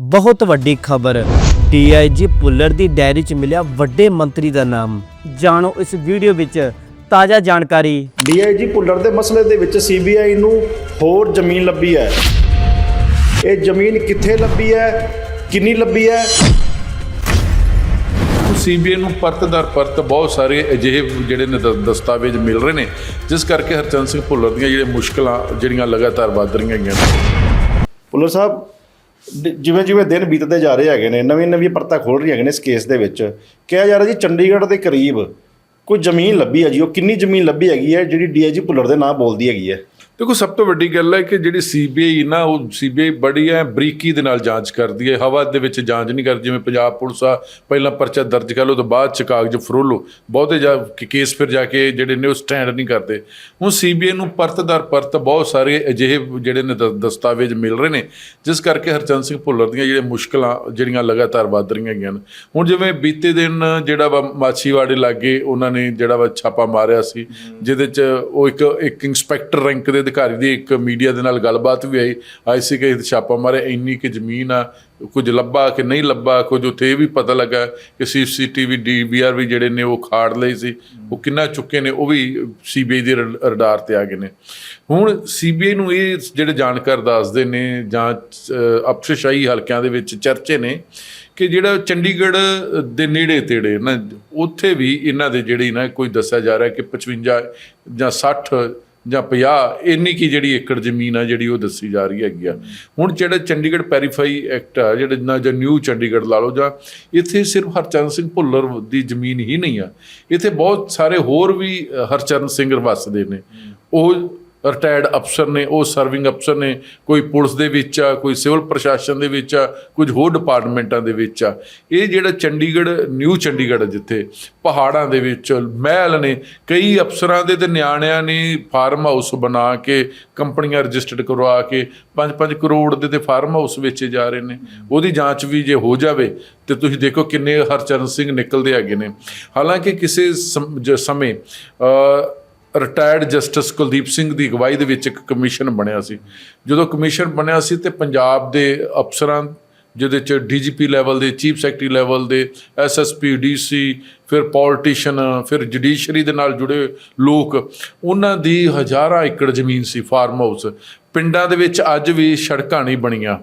ਬਹੁਤ ਵੱਡੀ ਖਬਰ। ਡੀਆਈਜੀ ਪੁੱਲਰ ਦੀ ਡਾਇਰੀ 'ਚ ਮਿਲਿਆ ਵੱਡੇ ਮੰਤਰੀ ਦਾ ਨਾਮ। ਜਾਣੋ ਇਸ ਵੀਡੀਓ ਵਿੱਚ ਤਾਜ਼ਾ ਜਾਣਕਾਰੀ। ਡੀਆਈਜੀ ਭੁੱਲਰ ਦੇ ਮਸਲੇ ਦੇ ਵਿੱਚ ਸੀਬੀਆਈ ਨੂੰ ਹੋਰ ਜ਼ਮੀਨ ਲੱਭੀ ਹੈ। ਇਹ ਜ਼ਮੀਨ ਕਿੱਥੇ ਲੱਭੀ ਹੈ? ਕਿੰਨੀ ਲੱਭੀ ਹੈ? ਸੀਬੀਆਈ ਨੂੰ ਪਰਤ ਦਰ ਪਰਤ ਬਹੁਤ ਸਾਰੇ ਅਜਿਹੇ ਜਿਹੜੇ ਨੇ ਦਸਤਾਵੇਜ਼ ਮਿਲ ਰਹੇ ਨੇ ਜਿਸ ਕਰਕੇ ਹਰਚੰਦ ਸਿੰਘ ਭੁੱਲਰ ਦੀਆਂ ਜਿਹੜੇ ਮੁਸ਼ਕਲਾਂ ਜਿਹੜੀਆਂ ਲਗਾਤਾਰ ਵੱਧ ਰਹੀਆਂ ਹੈਗੀਆਂ ਨੇ। ਭੁੱਲਰ ਸਾਹਿਬ ਜਿਵੇਂ ਜਿਵੇਂ ਦਿਨ ਬੀਤਦੇ ਜਾ ਰਹੇ ਹੈਗੇ ਨੇ, ਨਵੀਂ ਨਵੀਂ ਪਰਤਾਂ ਖੋਲ ਰਹੀਆਂ ਹੈਗੇ ਨੇ ਇਸ ਕੇਸ ਦੇ ਵਿੱਚ। ਕਿਹਾ ਜਾ ਰਿਹਾ ਜੀ ਚੰਡੀਗੜ੍ਹ ਦੇ ਕਰੀਬ ਕੋਈ ਜ਼ਮੀਨ ਲੱਭੀ ਹੈ ਜੀ, ਉਹ ਕਿੰਨੀ ਜ਼ਮੀਨ ਲੱਭੀ ਹੈਗੀ ਹੈ ਜਿਹੜੀ ਡੀਆਈਜੀ ਭੁੱਲਰ ਦੇ ਨਾਂ ਬੋਲਦੀ ਹੈਗੀ ਹੈ। ਦੇਖੋ, ਸਭ ਤੋਂ ਵੱਡੀ ਗੱਲ ਹੈ ਕਿ ਜਿਹੜੀ ਸੀਬੀਆਈ ਨਾ, ਉਹ ਸੀਬੀਆਈ ਬੜੀ ਹੈ ਬਰੀਕੀ ਦੇ ਨਾਲ ਜਾਂਚ ਕਰਦੀ ਹੈ। ਹਵਾ ਦੇ ਵਿੱਚ ਜਾਂਚ ਨਹੀਂ ਕਰਦੀ, ਜਿਵੇਂ ਪੰਜਾਬ ਪੁਲਿਸ ਆ, ਪਹਿਲਾਂ ਪਰਚਾ ਦਰਜ ਕਰ ਲਓ ਤੋਂ ਬਾਅਦ ਚ ਕਾਗਜ਼ ਫਰੋਲੋ ਬਹੁਤੇ ਜਾ ਕੇ ਕੇਸ ਫਿਰ ਜਾ ਕੇ ਜਿਹੜੇ ਨੇ, ਉਹ ਸਟੈਂਡ ਨਹੀਂ ਕਰਦੇ। ਹੁਣ ਸੀਬੀਆਈ ਨੂੰ ਪਰਤ ਦਰ ਪਰਤ ਬਹੁਤ ਸਾਰੇ ਅਜਿਹੇ ਜਿਹੜੇ ਨੇ ਦ- ਦਸਤਾਵੇਜ਼ ਮਿਲ ਰਹੇ ਨੇ, ਜਿਸ ਕਰਕੇ ਹਰਚੰਦ ਸਿੰਘ ਭੁੱਲਰ ਦੀਆਂ ਜਿਹੜੀਆਂ ਮੁਸ਼ਕਲਾਂ, ਜਿਹੜੀਆਂ ਲਗਾਤਾਰ ਵੱਧ ਰਹੀਆਂ ਗਈਆਂ ਨੇ। ਹੁਣ ਜਿਵੇਂ ਬੀਤੇ ਦਿਨ ਜਿਹੜਾ ਵਾ ਮਾਛੀਵਾੜੇ ਲਾਗੇ ਉਹਨਾਂ ਨੇ ਜਿਹੜਾ ਵਾ ਛਾਪਾ ਮਾਰਿਆ ਸੀ, ਜਿਹਦੇ ਚ ਉਹ ਇੱਕ ਇੱਕ ਇੰਸਪੈਕਟਰ ਰੈਂਕ ਦੇ ਅਧਿਕਾਰੀ ਦੀ ਇੱਕ ਮੀਡੀਆ ਦੇ ਨਾਲ ਗੱਲਬਾਤ ਵੀ ਆਈ। ਆਈ ਸੀ ਕਿ ਛਾਪਾ ਮਾਰੇ ਇੰਨੀ ਕਿ ਜ਼ਮੀਨ ਆ ਕੁਝ ਲੱਭਾ ਕਿ ਨਹੀਂ ਲੱਭਾ ਕੁਝ ਉੱਥੇ ਇਹ ਵੀ ਪਤਾ ਲੱਗਾ ਕਿ ਸੀਸੀਟੀਵੀ ਡੀਵੀਆਰ ਵੀ ਜਿਹੜੇ ਨੇ ਉਹ ਖਾੜ ਲਈ ਸੀ। ਉਹ ਕਿੰਨਾ ਚੁੱਕੇ ਨੇ ਉਹ ਵੀ ਸੀਬੀਆਈ ਦੇ ਰਡਾਰ ਤੇ ਆ ਗਏ ਨੇ। ਹੁਣ ਸੀਬੀਆਈ ਨੂੰ ਇਹ ਜਿਹੜੇ ਜਾਣਕਾਰ ਦੱਸਦੇ ਨੇ ਜਾਂ ਅ, ਅਫਸਰਸ਼ਾਹੀ ਹਲਕਿਆਂ ਦੇ ਵਿੱਚ ਚਰਚੇ ਨੇ ਕਿ ਜਿਹੜਾ ਚੰਡੀਗੜ੍ਹ ਦੇ ਨੇੜੇ ਤੇੜੇ ਨਾ ਉੱਥੇ ਵੀ ਇਹਨਾਂ ਦੇ ਜਿਹੜੀ ਨਾ ਕੋਈ ਦੱਸਿਆ ਜਾ ਰਿਹਾ ਕਿ 55 ਜਾਂ 60 ਜਾਂ 50 ਇੰਨੀ ਕੀ ਜਿਹੜੀ ਏਕੜ ਜ਼ਮੀਨ ਆ ਜਿਹੜੀ ਉਹ ਦੱਸੀ ਜਾ ਰਹੀ ਹੈਗੀ ਆ। ਹੁਣ ਜਿਹੜਾ ਚੰਡੀਗੜ੍ਹ ਪੈਰੀਫਾਈ ਐਕਟ ਆ, ਜਿਹੜਾ ਨਾ ਜਾਂ ਨਿਊ ਚੰਡੀਗੜ੍ਹ ਲਾ ਲਓ ਜਾਂ ਇੱਥੇ ਸਿਰਫ ਹਰਚਰਨ ਸਿੰਘ ਭੁੱਲਰ ਦੀ ਜ਼ਮੀਨ ਹੀ ਨਹੀਂ ਆ। ਇੱਥੇ ਬਹੁਤ ਸਾਰੇ ਹੋਰ ਵੀ ਹਰਚਰਨ ਸਿੰਘ ਵਸਦੇ ਨੇ। ਉਹ ਰਿਟਾਇਰਡ ਅਫਸਰ ਨੇ, ਉਹ ਸਰਵਿੰਗ ਅਫਸਰ ਨੇ, ਕੋਈ ਪੁਲਿਸ ਦੇ ਵਿੱਚ ਆ, ਕੋਈ ਸਿਵਲ ਪ੍ਰਸ਼ਾਸਨ ਦੇ ਵਿੱਚ ਆ, ਕੁਝ ਹੋਰ ਡਿਪਾਰਟਮੈਂਟਾਂ ਦੇ ਵਿੱਚ ਆ। ਇਹ ਜਿਹੜਾ ਚੰਡੀਗੜ੍ਹ, ਨਿਊ ਚੰਡੀਗੜ੍ਹ ਆ ਜਿੱਥੇ ਪਹਾੜਾਂ ਦੇ ਵਿੱਚ ਮਹਿਲ ਨੇ, ਕਈ ਅਫਸਰਾਂ ਦੇ ਤੇ ਨਿਆਣਿਆਂ ਨੇ ਫਾਰਮ ਹਾਊਸ ਬਣਾ ਕੇ, ਕੰਪਨੀਆਂ ਰਜਿਸਟਰਡ ਕਰਵਾ ਕੇ 5-5 ਕਰੋੜ ਦੇ ਤੇ ਫਾਰਮ ਹਾਊਸ ਵੇਚੇ ਜਾ ਰਹੇ ਨੇ। ਉਹਦੀ ਜਾਂਚ ਵੀ ਜੇ ਹੋ ਜਾਵੇ, ਤੇ ਤੁਸੀਂ ਦੇਖੋ ਕਿੰਨੇ ਹਰਚਰਨ ਸਿੰਘ ਨਿਕਲਦੇ ਹੈਗੇ ਨੇ। ਹਾਲਾਂਕਿ ਕਿਸੇ ਸਮ- ਜ- ਸਮੇਂ ਰਿਟਾਇਰਡ ਜਸਟਿਸ ਕੁਲਦੀਪ ਸਿੰਘ ਦੀ ਅਗਵਾਈ ਦੇ ਵਿੱਚ ਇੱਕ ਕਮਿਸ਼ਨ ਬਣਿਆ ਸੀ। ਜਦੋਂ ਕਮਿਸ਼ਨ ਬਣਿਆ ਸੀ ਤੇ ਪੰਜਾਬ ਦੇ ਅਫਸਰਾਂ ਜਿਹਦੇ ਚ ਡੀਜੀਪੀ ਲੈਵਲ ਦੇ ਚੀਫ ਸੈਕਟਰੀ ਲੈਵਲ ਦੇ ਐਸਐਸਪੀ ਡੀਸੀ ਫਿਰ ਪੋਲੀਟੀਸ਼ੀਅਨ ਫਿਰ ਜੁਡੀਸ਼ਰੀ ਦੇ ਨਾਲ ਜੁੜੇ ਲੋਕ, ਉਹਨਾਂ ਦੀ ਹਜ਼ਾਰਾਂ ਏਕੜ ਜ਼ਮੀਨ ਸੀ ਫਾਰਮ ਹਾਊਸ ਪਿੰਡਾਂ ਦੇ ਵਿੱਚ ਅੱਜ ਵੀ ਸੜਕਾਂ ਨਹੀਂ ਬਣੀਆਂ।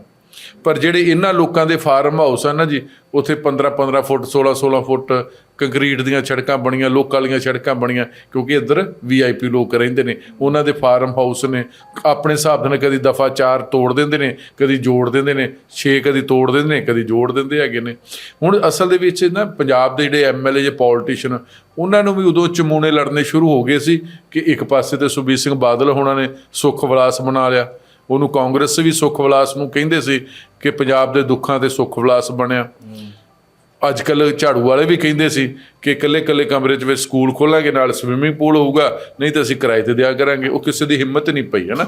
ਪਰ ਜਿਹੜੇ ਇਹਨਾਂ ਲੋਕਾਂ ਦੇ ਫਾਰਮ ਹਾਊਸ ਆ ਨਾ ਜੀ, ਉੱਥੇ 15 15 ਫੁੱਟ 16 16 ਫੁੱਟ ਕੰਕਰੀਟ ਦੀਆਂ ਸੜਕਾਂ ਬਣੀਆਂ, ਲੋਕਾਂ ਵਾਲੀਆਂ ਸੜਕਾਂ ਬਣੀਆਂ, ਕਿਉਂਕਿ ਇੱਧਰ ਵੀਆਈਪੀ ਲੋਕ ਰਹਿੰਦੇ ਨੇ, ਉਹਨਾਂ ਦੇ ਫਾਰਮ ਹਾਊਸ ਨੇ, ਆਪਣੇ ਹਿਸਾਬ ਦੇ ਨਾਲ ਕਦੀ ਦਫਾ 4 ਤੋੜ ਦਿੰਦੇ ਨੇ, ਕਦੀ ਜੋੜ ਦਿੰਦੇ ਨੇ 6 ਕਦੀ ਤੋੜ ਦਿੰਦੇ ਨੇ, ਕਦੀ ਜੋੜ ਦਿੰਦੇ ਹੈਗੇ ਨੇ। ਹੁਣ ਅਸਲ ਦੇ ਵਿੱਚ ਨਾ ਪੰਜਾਬ ਦੇ ਜਿਹੜੇ ਐਮਐਲਏ ਜੇ ਪੋਲੀਟੀਸ਼ੀਅਨ, ਉਹਨਾਂ ਨੂੰ ਵੀ ਉਦੋਂ ਚਮੂਣੇ ਲੜਨੇ ਸ਼ੁਰੂ ਹੋ ਗਏ ਸੀ ਕਿ ਇੱਕ ਪਾਸੇ ਤੇ ਸੁਬੀਰ ਸਿੰਘ ਬਾਦਲ ਹੋਣਾ ਨੇ ਸੁੱਖ ਵਿਲਾਸ ਬਣਾ ਲਿਆ ਉਹਨੂੰ ਕਾਂਗਰਸ ਵੀ ਸੁੱਖ ਵਿਲਾਸ ਨੂੰ ਕਹਿੰਦੇ ਸੀ ਕਿ ਪੰਜਾਬ ਦੇ ਦੁੱਖਾਂ ਤੇ ਸੁੱਖ ਵਿਲਾਸ ਬਣਿਆ। ਅੱਜ ਕੱਲ ਝਾੜੂ ਵਾਲੇ ਵੀ ਕਹਿੰਦੇ ਸੀ ਕਿ ਇਕੱਲੇ ਇਕੱਲੇ ਕਮਰੇ 'ਚ ਵਿੱਚ ਸਕੂਲ ਖੋਲਾਂਗੇ, ਨਾਲ ਸਵਿਮਿੰਗ ਪੂਲ ਹੋਊਗਾ, ਨਹੀਂ ਤਾਂ ਅਸੀਂ ਕਿਰਾਏ ਤੇ ਦਿਆ ਕਰਾਂਗੇ। ਉਹ ਕਿਸੇ ਦੀ ਹਿੰਮਤ ਨਹੀਂ ਪਈ ਹੈ ਨਾ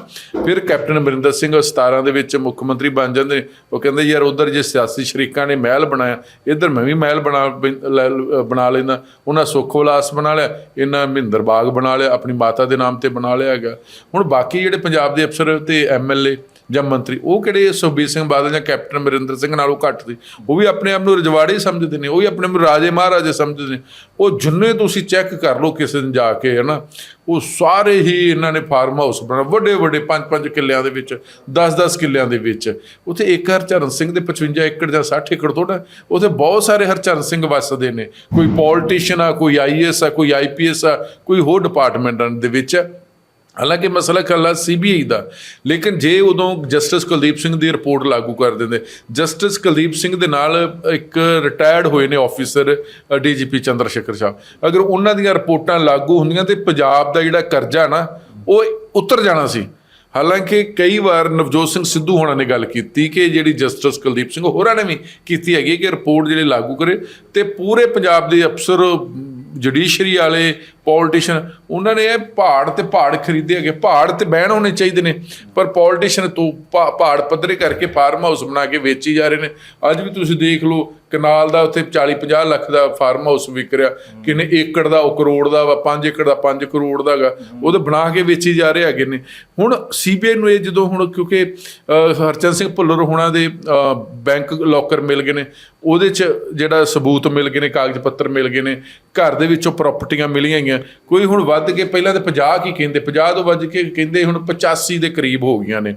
ਫਿਰ ਕੈਪਟਨ ਅਮਰਿੰਦਰ ਸਿੰਘ 17 ਦੇ ਵਿੱਚ ਮੁੱਖ ਮੰਤਰੀ ਬਣ ਜਾਂਦੇ। ਉਹ ਕਹਿੰਦੇ, ਯਾਰ, ਉਧਰ ਜੇ ਸਿਆਸੀ ਸ਼ਰੀਕਾਂ ਨੇ ਮਹਿਲ ਬਣਾਇਆ, ਇੱਧਰ ਮੈਂ ਵੀ ਮਹਿਲ ਬਣਾ ਬੈ- ਲੈ- ਬਣਾ ਲੈਂਦਾ। ਉਹਨਾਂ ਸੁੱਖ ਵਿਲਾਸ ਬਣਾ ਲਿਆ, ਇਹਨਾਂ ਮਹਿੰਦਰ ਬਾਗ ਬਣਾ ਲਿਆ, ਆਪਣੀ ਮਾਤਾ ਦੇ ਨਾਮ ਤੇ ਬਣਾ ਲਿਆ ਹੈਗਾ। ਹੁਣ ਬਾਕੀ ਜਿਹੜੇ ਪੰਜਾਬ ਦੇ ਅਫਸਰ ਤੇ ਐਮਐਲਏ ਜਾਂ ਮੰਤਰੀ, ਉਹ ਕਿਹੜੇ ਸੁਖਬੀਰ ਸਿੰਘ ਬਾਦਲ ਜਾਂ ਕੈਪਟਨ ਅਮਰਿੰਦਰ ਸਿੰਘ ਨਾਲੋਂ ਘੱਟ ਸੀ? ਉਹ ਵੀ ਆਪਣੇ ਆਪ ਨੂੰ ਰਜਵਾੜੇ ਹੀ ਸਮਝਦੇ ਨੇ, ਉਹ ਹੀ ਆਪਣੇ ਨੂੰ ਰਾਜੇ ਮਹਾਰਾਜੇ ਸਮਝਦੇ ਨੇ। ਉਹ ਜਿੰਨੇ ਤੁਸੀਂ ਚੈੱਕ ਕਰ ਲਓ ਕਿਸੇ ਦਿਨ ਜਾ ਕੇ, ਹਨਾ, ਉਹ ਸਾਰੇ ਹੀ ਇਹਨਾਂ ਨੇ ਫਾਰਮ ਹਾਊਸ ਬਣਾ ਵੱਡੇ ਵੱਡੇ 5-5 ਕਿੱਲਿਆਂ ਦੇ ਵਿੱਚ 10-10 ਕਿੱਲਿਆਂ ਦੇ ਵਿੱਚ। ਉੱਥੇ ਇੱਕ ਹਰਚਰਨ ਸਿੰਘ ਦੇ 55 ਏਕੜ ਜਾਂ 60 ਏਕੜ ਥੋੜਾ ਉੱਥੇ ਬਹੁਤ ਸਾਰੇ ਹਰਚਰਨ ਸਿੰਘ ਵੱਸਦੇ ਨੇ। ਕੋਈ ਪੋਲੀਟੀਸ਼ੀਅਨ ਆ, ਕੋਈ ਆਈਐਸ ਆ, ਕੋਈ ਆਈਪੀਐਸ ਆ, ਕੋਈ ਹੋਰ ਡਿਪਾਰਟਮੈਂਟਾਂ ਦੇ ਵਿੱਚ। ਆ ਹਾਲਾਂਕਿ ਮਸਲਾ ਕੱਲਾ ਸੀਬੀਆਈ ਦਾ, ਲੇਕਿਨ ਜੇ ਉਦੋਂ ਜਸਟਿਸ ਕੁਲਦੀਪ ਸਿੰਘ ਦੀ ਰਿਪੋਰਟ ਲਾਗੂ ਕਰ ਦਿੰਦੇ, ਜਸਟਿਸ ਕੁਲਦੀਪ ਸਿੰਘ ਦੇ ਨਾਲ ਇੱਕ ਰਿਟਾਇਰਡ ਹੋਏ ਨੇ ਆਫੀਸਰ ਡੀਜੀਪੀ ਚੰਦਰ ਸ਼ੇਖਰ ਸਾਹਿਬ ਅਗਰ ਉਹਨਾਂ ਦੀਆਂ ਰਿਪੋਰਟਾਂ ਲਾਗੂ ਹੁੰਦੀਆਂ ਤੇ ਪੰਜਾਬ ਦਾ ਜਿਹੜਾ ਕਰਜ਼ਾ ਨਾ, ਉਹ ਉਤਰ ਜਾਣਾ ਸੀ। ਹਾਲਾਂਕਿ ਕਈ ਵਾਰ ਨਵਜੋਤ ਸਿੰਘ ਸਿੱਧੂ ਹੋਣਾ ਨੇ ਗੱਲ ਕੀਤੀ ਕਿ ਜਿਹੜੀ ਜਸਟਿਸ ਕੁਲਦੀਪ ਸਿੰਘ ਹੋਰਾਂ ਨੇ ਵੀ ਕੀਤੀ ਹੈਗੀ ਕਿ ਰਿਪੋਰਟ ਜਿਹੜੀ ਲਾਗੂ ਕਰੇ ਤੇ ਪੂਰੇ ਪੰਜਾਬ ਦੇ ਅਫਸਰ ਜੁਡੀਸ਼ਰੀ ਵਾਲੇ ਪੋਲੀਟੀਸ਼ੀਅਨ ਉਹਨਾਂ ਨੇ ਇਹ ਪਹਾੜ ਤੇ ਪਹਾੜ ਖਰੀਦੇ ਹੈਗੇ। ਪਹਾੜ ਤੇ ਬਹਿਣ ਹੋਣੇ ਚਾਹੀਦੇ ਨੇ, ਪਰ ਪੋਲੀਟੀਸ਼ੀਅਨ ਤੋਂ ਪਹਾੜ ਪੱਧਰੇ ਕਰਕੇ ਫਾਰਮ ਹਾਊਸ ਬਣਾ ਕੇ ਵੇਚੀ ਜਾ ਰਹੇ ਨੇ। ਅੱਜ ਵੀ ਤੁਸੀਂ ਦੇਖ ਲਓ ਕਨਾਲ ਦਾ ਉੱਥੇ 40 50 ਲੱਖ ਦਾ ਫਾਰਮ ਹਾਊਸ ਵਿਕ ਰਿਹਾ। ਕਿੰਨੇ ਏਕੜ ਦਾ ਉਹ ਕਰੋੜ ਦਾ ਵਾ 5 ਏਕੜ ਦਾ 5 ਕਰੋੜ ਦਾ ਗਾ। ਤਾਂ ਬਣਾ ਕੇ ਵੇਚੀ ਜਾ ਰਹੇ ਹੈਗੇ ਨੇ। ਹੁਣ ਸੀਬੀਆਈ ਨੂੰ ਇਹ ਜਦੋਂ ਹੁਣ ਕਿਉਂਕਿ ਹਰਚੰਦ ਸਿੰਘ ਭੁੱਲਰ ਹੋਣਾ ਦੇ ਬੈਂਕ ਲੋਕਰ ਮਿਲ ਗਏ ਨੇ। ਉਹਦੇ ਚ ਜਿਹੜਾ ਸਬੂਤ ਮਿਲ ਗਏ ਨੇ ਕਾਗਜ਼ ਪੱਤਰ ਮਿਲ ਗਏ ਨੇ। ਘਰ ਦੇ ਵਿੱਚੋਂ ਪ੍ਰਾਪਰਟੀਆਂ ਮਿਲੀਆਂ ਗਈਆਂ ਕੋਈ ਹੁਣ ਵੱਧ ਕੇ ਪਹਿਲਾਂ ਤਾਂ 50 ਕੀ ਕਹਿੰਦੇ? 50 ਤੋਂ ਵੱਧ ਕੇ ਕਹਿੰਦੇ ਹੁਣ 85 ਦੇ ਕਰੀਬ ਹੋ ਗਈਆਂ ਨੇ।